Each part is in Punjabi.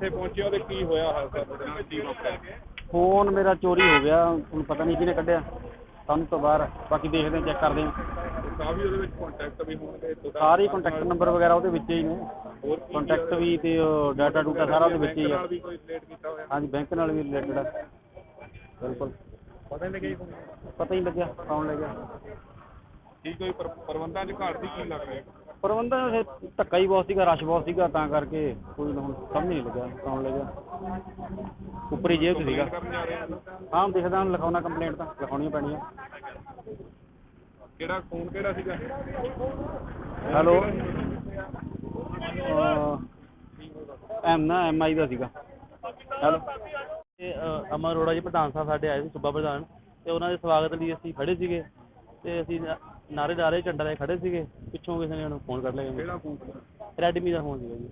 ਦੇ ਕੀ ਹੋਇਆ ਹਾਦਸਾ ਤੁਹਾਡੇ ਨਾਲ? ਕੀ ਵਾਪਰਿਆ ਫੋਨ ਮੇਰਾ ਚੋਰੀ ਹੋ ਗਿਆ ਹੁਣ ਪਤਾ ਨਹੀਂ ਕਿਹਨੇ ਕੱਢਿਆ। ਸਾਨੂੰ ਤੋਂ ਬਾਹਰ ਬਾਕੀ ਦੇਖਦੇ ਹਾਂ ਚੈੱਕ ਕਰਦੇ ਹਾਂ। ਤੇ ਕਾਫੀ ਉਹਦੇ ਵਿੱਚ ਕੰਟੈਕਟ ਵੀ ਹੋਣਗੇ ਤੁਹਾਡਾ ਸਾਰੇ ਕੰਟੈਕਟ ਨੰਬਰ ਵਗੈਰਾ ਉਹਦੇ ਵਿੱਚ ਹੀ ਨੇ। ਹੋਰ ਕੀ ਕੰਟੈਕਟ ਵੀ ਤੇ ਡਾਟਾ ਡੂਟਾ ਸਾਰਾ ਉਹਦੇ ਵਿੱਚ ਹੀ ਆ। ਨਾਲ ਵੀ ਕੋਈ ਰਿਲੇਟ ਕੀਤਾ ਹੋਇਆ? ਹਾਂਜੀ ਬੈਂਕ ਨਾਲ ਵੀ ਰਿਲੇਟਡ ਆ। ਬਿਲਕੁਲ। ਪਤਾ ਨਹੀਂ ਲੱਗਿਆ ਜੀ ਪਤਾ ਹੀ ਨਹੀਂ ਲੱਗਿਆ ਕੌਣ ਲੈ ਗਿਆ। ਕੀ ਕੋਈ ਪਰ- ਪ੍ਰਬੰਧਾਂ 'ਚ ਘਾਟ ਦੀ ਕੀ ਲੱਗ ਰਿਹਾ? ਪ੍ਰਬੰਧਨ ਇਹ ਧੱਕਾ ਹੀ ਬਹੁਤ ਸੀਗਾ ਰਸ਼ ਬਹੁਤ ਸੀਗਾ ਤਾਂ ਕਰਕੇ ਕੋਈ ਹੁਣ ਸਮਝ ਨਹੀਂ ਲੱਗਿਆ ਕੌਣ ਲੈ ਗਿਆ। ਉੱਪਰੀ ਜੇਬ 'ਚ ਸੀਗਾ। ਹਾਂ ਹਾਂ ਦੇਖਦਾ ਹਾਂ ਲਿਖਾਉਣਾ ਕੰਪਲੇਂਟ ਤਾਂ ਲਿਖਾਉਣੀਆਂ ਪੈਣੀਆਂ। ਕਿਹੜਾ ਫੋਨ ਕਿਹੜਾ ਸੀਗਾ? ਹੈਲੋ। ਐਮ ਨਾ ਐਮ ਆਈ ਦਾ ਸੀਗਾ। ਹੈਲੋ। ਤੇ ਅ, ਅਮਰ ਅਰੋੜਾ ਜੀ ਪ੍ਰਧਾਨ ਸਾਹਿਬ ਸਾਡੇ ਆਏ ਸੀ ਸੂਬਾ ਪ੍ਰਧਾਨ। ਤੇ ਉਹਨਾਂ ਦੇ ਸਵਾਗਤ ਲਈ ਅਸੀਂ ਖੜੇ ਸੀਗੇ। ਤੇ ਅਸੀਂ ਨਾਰੇ ਨਾਰੇ ਝੰਡਾ ਲੈ ਖੜੇ ਸੀਗੇ ਪਿੱਛੋਂ ਕਿਸੇ ਨੇ ਉਹਨੂੰ ਫੋਨ ਕੱਢ ਲਿਆ ਕਿਹੜਾ ਫੋਨ? ਰੈਡਮੀ ਦਾ ਫੋਨ ਸੀਗਾ ਜੀ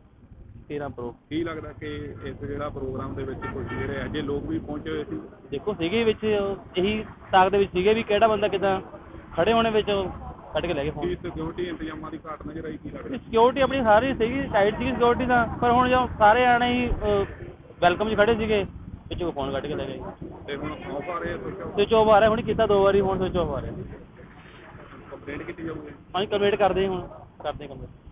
13 ਪ੍ਰੋ ਕੀ ਲੱਗਦਾ ਕਿ ਇਸ ਜਿਹੜਾ ਪ੍ਰੋਗਰਾਮ ਦੇ ਵਿੱਚ ਕੁਝ ਜਿਹੜੇ ਅਜੇ ਲੋਕ ਵੀ ਪਹੁੰਚੇ ਹੋਏ ਸੀ? ਦੇਖੋ ਸੀਗੇ ਵਿੱਚ ਉਹ ਇਹੀ ਤਾਕ ਦੇ ਵਿੱਚ ਸੀਗੇ ਵੀ ਕਿਹੜਾ ਬੰਦਾ ਕਿਦਾਂ ਖੜੇ ਹੋਣੇ ਵਿੱਚ ਉਹ ਕੱਢ ਕੇ ਲੈ ਗਏ ਫੋਨ ਕੀ ਸਿਕਿਉਰਿਟੀ ਇੰਤਜ਼ਾਮਾਂ ਦੀ ਘਾਟ ਨਜ਼ਰ ਆਈ ਕੀ ਲੱਗਦਾ? ਸਿਕਿਉਰਿਟੀ ਆਪਣੀ ਸਾਰੀ ਸੀਗੀ ਟਾਈਟ ਸੀਗੀ ਸਿਕਿਉਰਿਟੀ ਦਾ ਪਰ ਹੁਣ ਜਦੋਂ ਸਾਰੇ ਆਣੇ ਹੀ ਵੈਲਕਮ 'ਚ ਖੜੇ ਸੀਗੇ ਪਿੱਛੋਂ ਫੋਨ ਕੱਢ ਕੇ ਲੈ ਗਏ। ਤੇ ਹੁਣ ਆਫ ਆ ਰਹੇ ਸੋਚੋ ਸਵਿਚ ਆਫ ਆ ਰਿਹਾ ਹੁਣ ਕੀਤਾ ਦੋ ਵਾਰੀ ਹੁਣ ਸਵਿਚ ਆਫ ਆ ਰਿਹਾ। ਕੰਪਲੇਂਟ ਕੀਤੀ ਜਾਊਗੀ ਹਾਂਜੀ ਕੰਪਲੀਟ ਕਰਦੇ ਹੁਣ ਕਰਦੇ ਕੰਪਲੀਟ